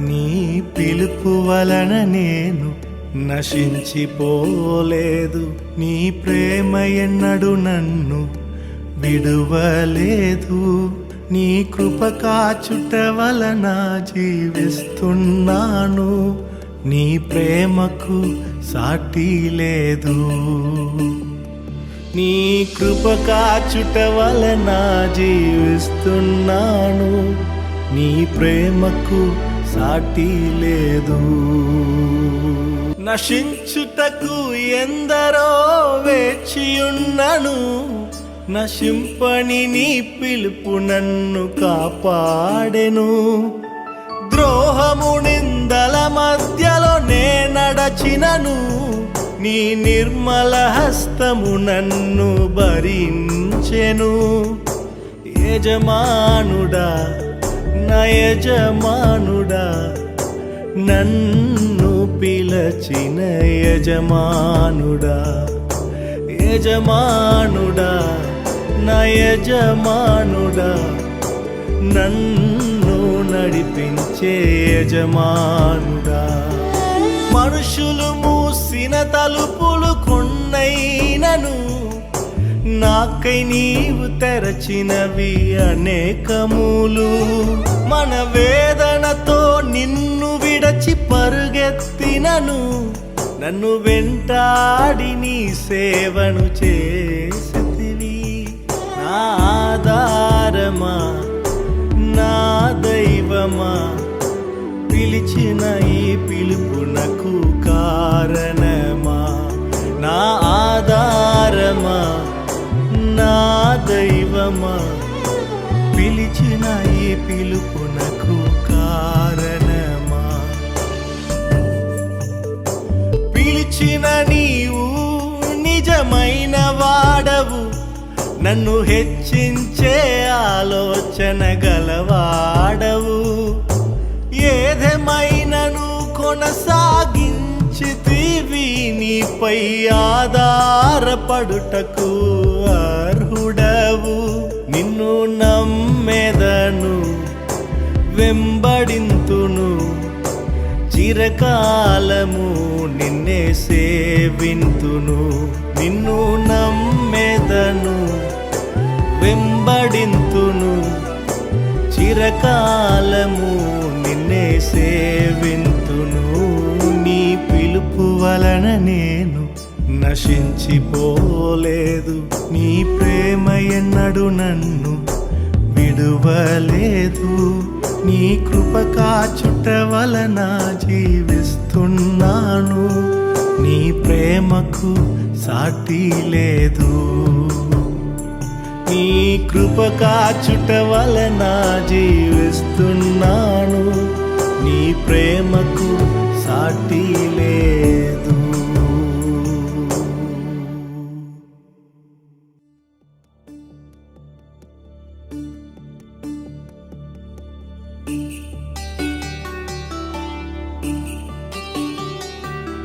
నీ పిలుపు వలన నేను నశించిపోలేదు. నీ ప్రేమ ఎన్నడు నన్ను విడువలేదు. నీ కృప కాచుట వలన జీవిస్తున్నాను. నీ ప్రేమకు సాటి లేదు. నీ కృప కాచుట వలన జీవిస్తున్నాను. నీ ప్రేమకు సాటి లేదు. నశించుటకు ఎందరో వేచియున్నను నశింపని నీ పిలుపు నన్ను కాపాడెను. ద్రోహము నిందల మధ్యలో నే నడచినను నీ నిర్మల హస్తము నన్ను భరించెను. యజమానుడా నయజమానుడా యజమానుడా నన్ను పిలచిన యజమానుడా. యజమానుడా నయజమానుడా నన్ను నడిపించే యజమానుడా. మనుషులు మూసిన తలుపులు నాకై నీవు తెరచినవి అనేకములు. మన వేదనతో నిన్ను విడచి పరుగెత్తినను. నన్ను వెంటాడి నీ సేవను చేసితివి. నా ఆధారమా? నా దైవమా? పిలిచిన ఈ పిలుపు దైవమా? పిలిచిన ఈ పిలుపునకు కారణమా? పిలిచిన నీవు నిజమైన వాడవు నన్ను హెచ్చించే ఆలోచన గలవాడవు. ఏదేమైనను కొనసాగించితివి నీపై ఆధారపడుటకు అర్హుడ నిన్ను నమ్మెదను వెంబడింతును. చిరకాలము నిన్నే సేవింతును. నిన్ను నమ్మెదను వెంబడింతును. చిరకాలము నిన్నే సేవింతును. నీ పిలుపు వలన నేను నశించిపోలేదు. నీ ప్రేమ ఎన్నడు నన్ను విడువలేదు. నీ కృప కాచుట వలన జీవిస్తున్నాను. నీ ప్రేమకు సాటి లేదు. నీ కృప కాచుట వలన జీవిస్తున్నాను.